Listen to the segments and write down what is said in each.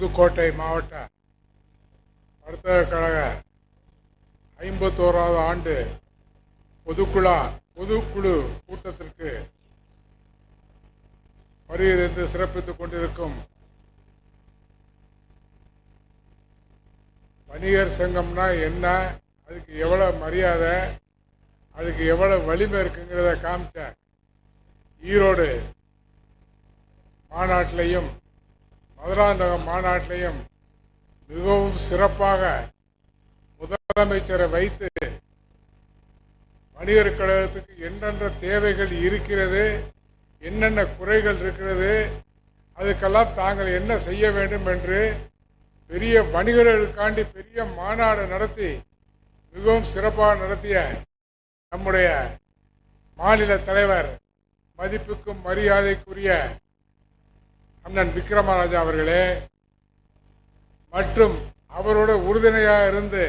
புதுக்கோட்டை மாவட்ட வர்த்தக கழக ஐம்பத்தோராவது ஆண்டு பொதுக்குழா பொதுக்குழு கூட்டத்திற்கு வருகிறது சிறப்பித்துக் கொண்டிருக்கும் வணிகர் சங்கம்னா என்ன? அதுக்கு எவ்வளோ மரியாதை? அதுக்கு எவ்வளோ வலிமை இருக்குங்கிறத காமிச்ச ஈரோடு மாநாட்டிலையும் மதுராந்தக மாநாட்டிலையும் மிகவும் சிறப்பாக முதலமைச்சரை வைத்து வணிகர் கழகத்துக்கு என்னென்ன தேவைகள் இருக்கிறது என்னென்ன குறைகள் இருக்கிறது அதுக்கெல்லாம் தாங்கள் என்ன செய்ய வேண்டும் என்று பெரிய வணிகர்களுக்காண்டி பெரிய மாநாடு நடத்தி மிகவும் சிறப்பாக நடத்திய நம்முடைய மாநில தலைவர் மதிப்புக்கும் மரியாதைக்குரிய அண்ணன் விக்ரமராஜா அவர்களே மற்றும் அவரோட உறுதுணையாக இருந்து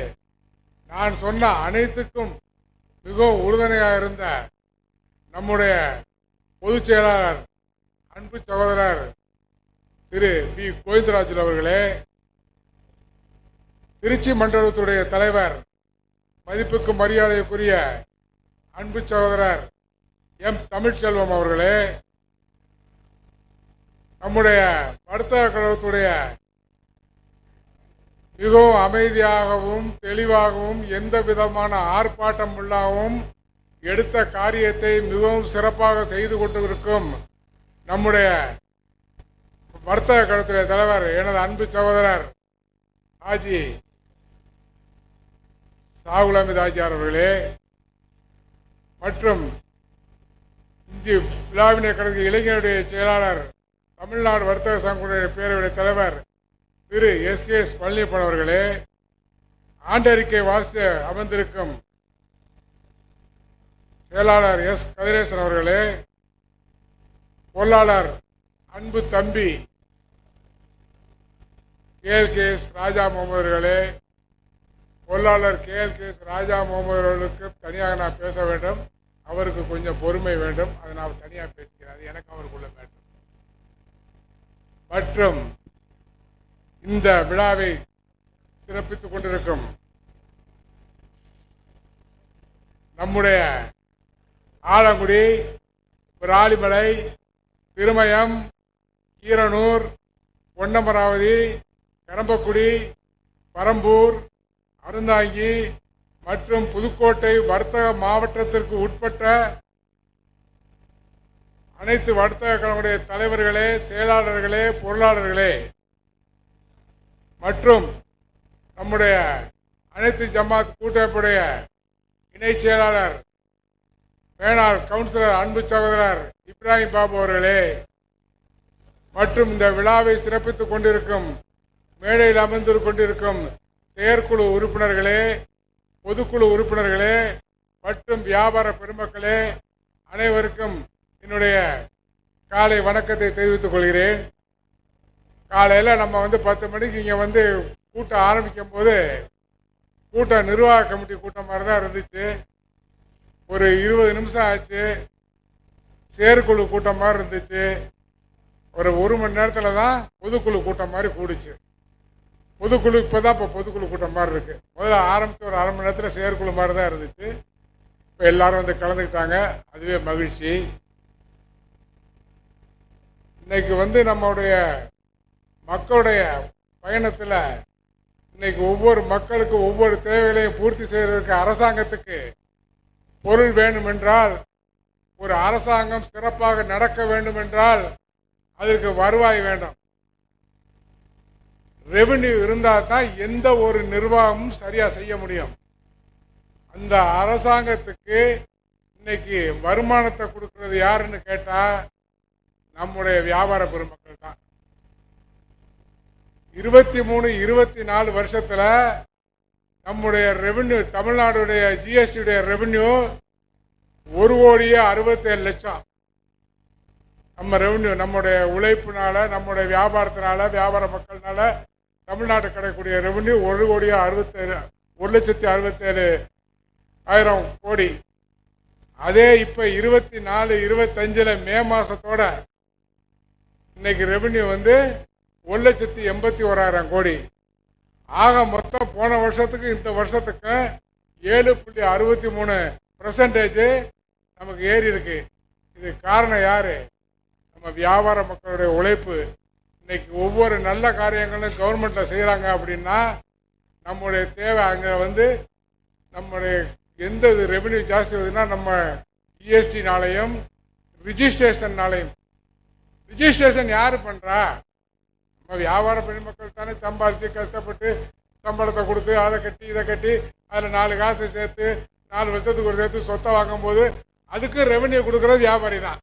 நான் சொன்ன அனைத்துக்கும் மிகவும் உறுதுணையாக இருந்த நம்முடைய பொதுச் செயலாளர் அன்பு சகோதரர் திரு பி. கோவிந்தராஜன் அவர்களே திருச்சி மண்டலத்துடைய தலைவர் மதிப்புக்கு மரியாதைக்குரிய அன்பு சகோதரர் எம். தமிழ்ச்செல்வம் அவர்களே நம்முடைய மருத்துவ கழகத்துடைய மிகவும் அமைதியாகவும் தெளிவாகவும் எந்த விதமான ஆர்ப்பாட்டம் இல்லாகவும் எடுத்த காரியத்தை மிகவும் சிறப்பாக செய்து கொண்டிருக்கும் நம்முடைய வர்த்தக கழகத்துடைய தலைவர் எனது அன்பு சகோதரர் ஆஜி சாகுல் அமித் ஆஜியார் அவர்களே மற்றும் இங்கு விழாவினை கடந்த இளைஞருடைய செயலாளர் தமிழ்நாடு வர்த்தக சங்கத்துடைய பேரவையுடைய தலைவர் திரு எஸ் கே எஸ் பழனியப்பன் அவர்களே ஆண்டறிக்கை வாசித்த அமர்ந்திருக்கும் செயலாளர் எஸ் கதிரேசன் அவர்களே பொருளாளர் அன்பு தம்பி K L K S Raja Mohammed அவர்களே பொருளாளர் K L K S Raja Mohammed அவர்களுக்கு தனியாக நான் பேச வேண்டும். அவருக்கு கொஞ்சம் பொறுமை வேண்டும். அதை நான் தனியாக பேசுகிறேன் அது எனக்கு அவருக்குள்ள வேண்டும் மற்றும் இந்த விழாவை சிறப்பித்துக் கொண்டிருக்கும் நம்முடைய ஆலங்குடி விராலிமலை திருமயம் ஈரனூர் பொன்னமராவதி கரம்பக்குடி பரம்பூர் அருந்தாங்கி மற்றும் புதுக்கோட்டை வர்த்தக மாவட்டத்திற்கு உட்பட்ட அனைத்து வர்த்தக கழகங்களுடைய தலைவர்களே செயலாளர்களே பொருளாளர்களே. மற்றும் நம்முடைய அனைத்து ஜமாத் கூட்டமைப்புடைய இணை செயலாளர் மேனார் கவுன்சிலர் அன்பு சகோதரர் இப்ராஹிம் பாபு அவர்களே மற்றும் இந்த விழாவை சிறப்பித்துக் கொண்டிருக்கும் மேடையில் அமர்ந்து கொண்டிருக்கும் செயற்குழு உறுப்பினர்களே பொதுக்குழு உறுப்பினர்களே மற்றும் வியாபார பெருமக்களே அனைவருக்கும் என்னுடைய காலை வணக்கத்தை தெரிவித்துக் கொள்கிறேன். காலையில் நம்ம வந்து பத்து மணிக்கு இங்கே வந்து கூட்டம் ஆரம்பிக்கும் போது கூட்டம் நிர்வாக கமிட்டி கூட்டம் மாதிரி தான் இருந்துச்சு. ஒரு இருபது நிமிஷம் ஆச்சு. செயற்குழு கூட்டம் மாதிரி இருந்துச்சு. ஒரு ஒரு மணி நேரத்தில் தான் பொதுக்குழு கூட்டம் மாதிரி கூடுச்சு. பொதுக்குழு இப்போ தான் இப்போ பொதுக்குழு கூட்டம் மாதிரி இருக்குது முதல்ல ஆரம்பித்து ஒரு அரை மணி நேரத்தில் செயற்குழு மாதிரி தான் இருந்துச்சு. இப்போ எல்லாரும் வந்து கலந்துக்கிட்டாங்க. அதுவே மகிழ்ச்சி. இன்னைக்கு வந்து நம்மளுடைய மக்களுடைய பயணத்தில் இன்னைக்கு ஒவ்வொரு மக்களுக்கு ஒவ்வொரு தேவைகளையும் பூர்த்தி செய்கிறதுக்கு அரசாங்கத்துக்கு பொருள் வேண்டுமென்றால் ஒரு அரசாங்கம் சிறப்பாக நடக்க வேண்டுமென்றால் அதற்கு வருவாய் வேண்டும். ரெவென்யூ இருந்தால் தான் எந்த ஒரு நிர்வாகமும் சரியாக செய்ய முடியும். அந்த அரசாங்கத்துக்கு இன்னைக்கு வருமானத்தை கொடுக்கறது யாருன்னு கேட்டால் நம்முடைய வியாபார பெருமக்கள் தான். இருபத்தி மூணு இருபத்தி நாலு வருஷத்துல நம்முடைய ரெவென்யூ தமிழ்நாடுடைய ஜிஎஸ்டியுடைய ரெவென்யூ ஒரு கோடியே அறுபத்தேழு லட்சம். நம்ம ரெவென்யூ நம்முடைய உழைப்புனால நம்முடைய வியாபாரத்தினால வியாபார மக்கள்னால தமிழ்நாட்டு கிடைக்கக்கூடிய ரெவென்யூ ஒரு கோடியே அறுபத்தேழு ஒரு லட்சத்தி அறுபத்தேழு ஆயிரம் கோடி. அதே இப்போ இருபத்தி நாலு இருபத்தஞ்சில் மே மாதத்தோட இன்னைக்கு ரெவென்யூ வந்து ஒரு லட்சத்தி எண்பத்தி ஓராயிரம் கோடி. ஆக மொத்தம் போன வருஷத்துக்கு இந்த வருஷத்துக்கு ஏழு புள்ளி அறுபத்தி மூணு பர்சன்டேஜ் நமக்கு ஏறி இருக்கு. இது காரணம் யாரு? நம்ம வியாபார மக்களுடைய உழைப்பு. இன்னைக்கு ஒவ்வொரு நல்ல காரியங்களும் கவர்மெண்ட்ல செய்கிறாங்க அப்படின்னா நம்முடைய தேவை அங்கே வந்து நம்முடைய எந்த இது ரெவென்யூ ஜாஸ்தி வருதுன்னா நம்ம ஜிஎஸ்டினாலையும் ரிஜிஸ்ட்ரேஷன்னாலையும் ரிஜிஸ்ட்ரேஷன் யார் பண்ணுறா நம்ம வியாபார பெருமக்கள் தானே சம்பாதிச்சு கஷ்டப்பட்டு சம்பளத்தை கொடுத்து அதை கட்டி இதை கட்டி அதில் நாலு காசு சேர்த்து நாலு வருஷத்துக்கு ஒரு சேர்த்து சொத்தை வாங்கும்போது அதுக்கு ரெவன்யூ கொடுக்குறது வியாபாரி தான்.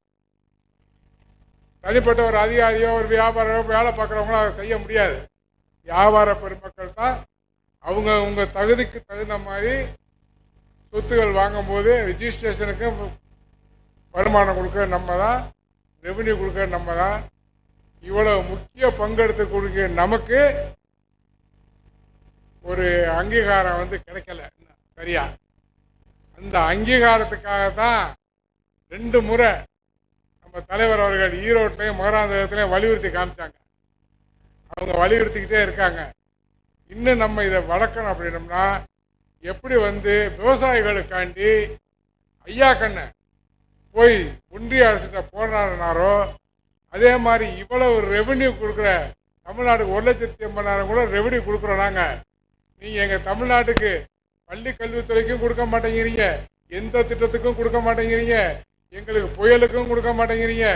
தனிப்பட்ட ஒரு அதிகாரியோ ஒரு வியாபாரியோ வேலை பார்க்குறவங்களோ அதை செய்ய முடியாது. வியாபார பெருமக்கள் தான் அவங்க அவங்க தகுதிக்கு தகுந்த மாதிரி சொத்துகள் வாங்கும்போது ரிஜிஸ்ட்ரேஷனுக்கு வருமானம் கொடுக்க நம்ம தான். ரெவன்யூ கொடுக்க நம்ம தான் இவ்வளோ முக்கிய பங்கெடுத்து கொடுக்க நமக்கு ஒரு அங்கீகாரம் வந்து கிடைக்கல. சரியா? அந்த அங்கீகாரத்துக்காக தான் ரெண்டு முறை நம்ம தலைவர் அவர்கள் ஈரோட்லையும் மகராந்தகத்துலையும் வலியுறுத்தி காமிச்சாங்க. அவங்க வலியுறுத்திக்கிட்டே இருக்காங்க. இன்னும் நம்ம இதை வளர்க்கணும் அப்படின்னம்னா எப்படி வந்து விவசாயிகளுக்காண்டி ஐயா கண்ணை போய் ஒன்றிய அரசிட்ட போராடினாரோ அதே மாதிரி இவ்வளவு ரெவன்யூ கொடுக்குற தமிழ்நாட்டுக்கு ஒரு லட்சத்தி எண்பதாயிரம் கூட ரெவன்யூ கொடுக்குறோம் நாங்கள் நீங்கள் எங்கள் தமிழ்நாட்டுக்கு பள்ளி கல்வித்துறைக்கும் கொடுக்க மாட்டேங்கிறீங்க. எந்த திட்டத்துக்கும் கொடுக்க மாட்டேங்கிறீங்க. எங்களுக்கு புயலுக்கும் கொடுக்க மாட்டேங்கிறீங்க.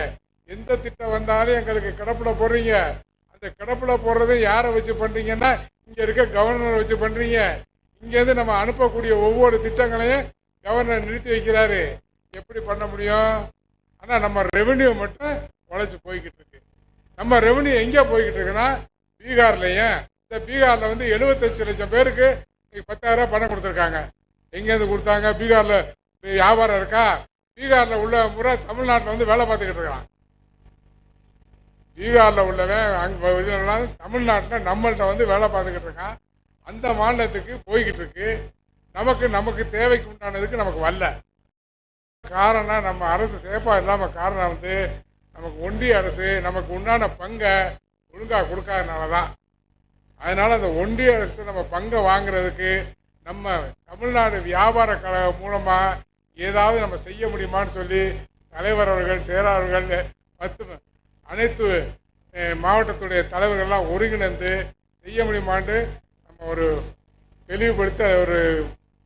எந்த திட்டம் வந்தாலும் எங்களுக்கு கிடப்பில் போடுறீங்க. அந்த கிடப்பில் போடுறதை யாரை வச்சு பண்ணுறீங்கன்னா இங்கே இருக்க கவர்னரை வச்சு பண்ணுறீங்க இங்கேருந்து நம்ம அனுப்பக்கூடிய ஒவ்வொரு திட்டங்களையும் கவர்னர் நிறுத்தி வைக்கிறாரு. எப்படி பண்ண முடியும்? ஆனால் நம்ம ரெவென்யூ மட்டும் உழைச்சி போய்கிட்டு இருக்கு. நம்ம ரெவென்யூ எங்கே போய்கிட்டு இருக்குன்னா பீகார்லையும் இந்த பீகாரில் வந்து எழுபத்தஞ்சு லட்சம் பேருக்கு இன்னைக்கு பத்தாயிரம் பணம் கொடுத்துருக்காங்க. எங்கேருந்து கொடுத்தாங்க? பீகாரில் வியாபாரம் இருக்கா? பீகாரில் உள்ள முறை தமிழ்நாட்டில் வந்து வேலை பார்த்துக்கிட்டு இருக்கான். பீகாரில் உள்ளவன் அங்கே தமிழ்நாட்டில் நம்மள்கிட்ட வந்து வேலை பார்த்துக்கிட்டு இருக்கான். அந்த மாநிலத்துக்கு போய்கிட்டு இருக்கு. நமக்கு நமக்கு தேவைக்கு உண்டானதுக்கு நமக்கு வரல. காரணம் நம்ம அரசு சேஃபாக இல்லாமல் காரணம் வந்து நமக்கு ஒன்றிய அரசு நமக்கு உண்டான பங்கை ஒழுங்காக கொடுக்காதனால தான் அதனால் அந்த ஒன்றிய அரசு நம்ம பங்கை வாங்குறதுக்கு நம்ம தமிழ்நாடு வியாபார கழகம் மூலமாக ஏதாவது நம்ம செய்ய முடியுமான்னு சொல்லி தலைவர் அவர்கள் செயலாளர்கள் பத்து அனைத்து மாவட்டத்துடைய தலைவர்கள்லாம் ஒருங்கிணைந்து செய்ய முடியுமான்ட்டு நம்ம ஒரு தெளிவுபடுத்தி அதை ஒரு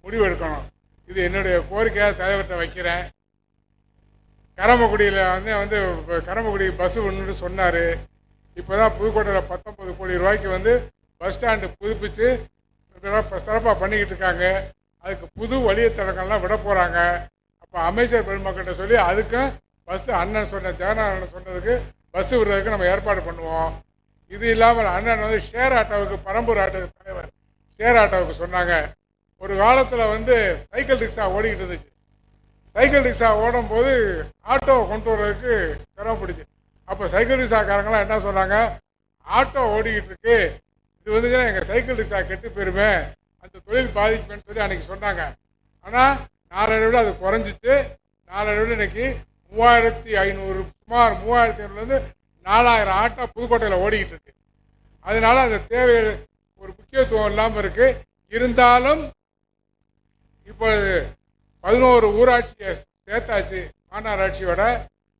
முடிவு எடுக்கணும். இது என்னுடைய கோரிக்கையாக தலைவர்கிட்ட வைக்கிறேன். கரமக்குடியில் வந்து வந்து கரமக்குடி பஸ் ஒன்று சொன்னார். இப்போ தான் புதுக்கோட்டையில் பத்தொம்பது கோடி ரூபாய்க்கு வந்து பஸ் ஸ்டாண்டு புதுப்பிச்சு சிறப்பாக பண்ணிக்கிட்டு இருக்காங்க. அதுக்கு புது வழித்தடங்கள்லாம் விட போகிறாங்க அப்போ அமைச்சர் பெருமக்கிட்ட சொல்லி அதுக்கும் பஸ் அண்ணன் சொன்ன ஜெகநாதன் சொன்னதுக்கு பஸ் விடுறதுக்கு நம்ம ஏற்பாடு பண்ணுவோம். இது இல்லாமல் அண்ணன் வந்து ஷேர் ஆட்டோவுக்கு பரம்பூர் ஆட்டோ தலைவர். ஷேர் ஆட்டோவுக்கு சொன்னாங்க. ஒரு காலத்தில் வந்து சைக்கிள் ரிக்ஷா ஓடிக்கிட்டு இருந்துச்சு. சைக்கிள் ரிக்ஷா ஓடும் போது ஆட்டோவை கொண்டு வர்றதுக்கு சிரமப்படுச்சு அப்போ சைக்கிள் ரிக்ஷாக்காரங்களாம் என்ன சொன்னாங்க? ஆட்டோ ஓடிக்கிட்டு இருக்கு. இது வந்துச்சுன்னா எங்கள் சைக்கிள் ரிக்ஷா கெட்டு போயிருமே. அந்த தொழில் பாதிக்குமேன்னு சொல்லி அன்றைக்கி சொன்னாங்க. ஆனால் நாளடைவில் அது குறைஞ்சிச்சு. நாளடைவில் இன்னைக்கு மூவாயிரத்தி ஐநூறு சுமார் மூவாயிரத்தி ஐநூறுலேருந்து நாலாயிரம் ஆட்டோ புதுக்கோட்டையில் ஓடிக்கிட்டு இருக்கு. அதனால அந்த தேவைகள் ஒரு முக்கியத்துவம் இல்லாமல் இருக்குது இருந்தாலும் இப்பொழுது பதினோரு ஊராட்சியை சேர்த்தாச்சு மாநகராட்சியோட.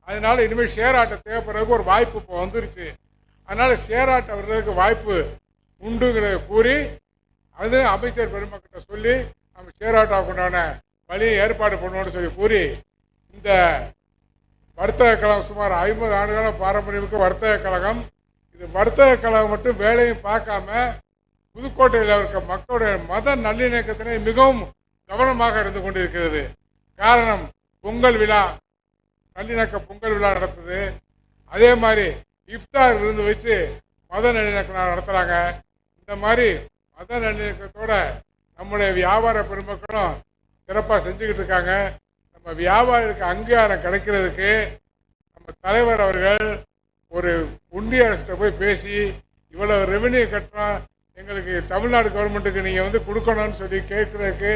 அதனால இனிமேல் ஷேர் ஆட்டை தேவைப்படுறதுக்கு ஒரு வாய்ப்பு இப்போ வந்துருச்சு. அதனால ஷேர் ஆட்டை வர்றதுக்கு வாய்ப்பு உண்டுங்கிறத கூறி அது அமைச்சர் பெருமக்கிட்ட சொல்லி நம்ம ஷேர் ஆட்டாவுக்குண்டான வழியை ஏற்பாடு பண்ணுவோம்னு சொல்லி கூறி இந்த வர்த்தக கழகம் சுமார் ஐம்பது ஆண்டுகால பாரம்பரியமிக்க வர்த்தக கழகம். இது வர்த்தக கழகம் மட்டும் வேலையும் பார்க்காம புதுக்கோட்டையில் இருக்க மக்களுடைய மத நல்லிணக்கத்தினை மிகவும் கவனமாக இருந்து கொண்டிருக்கிறது. காரணம் பொங்கல் விழா நல்லிணக்க பொங்கல் விழா நடத்துது. அதே மாதிரி இஃப்தார் விருந்து வச்சு மத நல்லிணக்கம் நடத்துகிறாங்க இந்த மாதிரி மத நல்லிணக்கத்தோட நம்முடைய வியாபார பெருமக்களும் சிறப்பாக செஞ்சுக்கிட்டு இருக்காங்க. நம்ம வியாபாரிகளுக்கு அங்கீகாரம் கிடைக்கிறதுக்கு நம்ம தலைவர் அவர்கள் ஒரு ஒன்றிய அரசிட்ட போய் பேசி இவ்வளவு ரெவென்யூ கட்டுறோம் எங்களுக்கு தமிழ்நாடு கவர்மெண்ட்டுக்கு நீங்கள் வந்து கொடுக்கணும்னு சொல்லி கேட்குறதுக்கு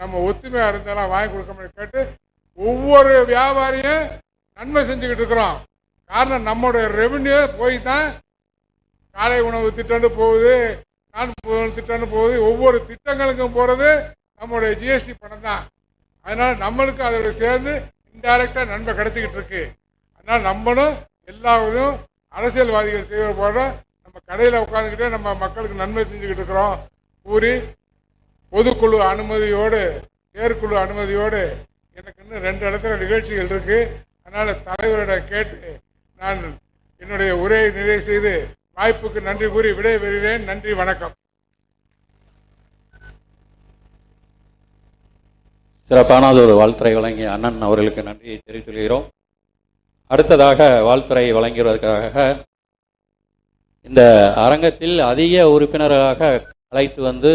நம்ம ஒத்துமையாக இருந்தாலும் வாங்கி கொடுக்க முடியும் கேட்டு ஒவ்வொரு வியாபாரியும் நன்மை செஞ்சுக்கிட்டு இருக்கிறோம். காரணம் நம்மளுடைய ரெவன்யூ போய் தான் காலை உணவு திட்டம்னு போகுது கான்பு திட்டம்னு போகுது ஒவ்வொரு திட்டங்களுக்கும் போகிறது நம்மளுடைய ஜிஎஸ்டி பணம் தான் அதனால் நம்மளுக்கு அதோட சேர்ந்து இன்டைரக்டாக நன்மை கிடைச்சிக்கிட்டு இருக்கு. அதனால் நம்மளும் எல்லா அரசியல்வாதிகள் செய்வ போற நம்ம கடையில் உட்காந்துக்கிட்டே நம்ம மக்களுக்கு நன்மை செஞ்சுக்கிட்டு இருக்கிறோம். கூறி பொதுக்குழு அனுமதியோடு செயற்குழு அனுமதியோடு எனக்கு இன்னும் ரெண்டு இடத்துல நிகழ்ச்சிகள் இருக்கு. அதனால் தலைவரிடம் கேட்டு நான் என்னுடைய உரையை நிறைவு செய்து வாய்ப்புக்கு நன்றி கூறி விடைபெறுகிறேன். நன்றி வணக்கம். சிறப்பானது ஒரு வாழ்த்துறை வழங்கிய அண்ணன் அவர்களுக்கு நன்றியை தெரிவித்துள்ளோம் அடுத்ததாக வாழ்த்துறை வழங்குவதற்காக இந்த அரங்கத்தில் அதிக உறுப்பினராக அழைத்து வந்து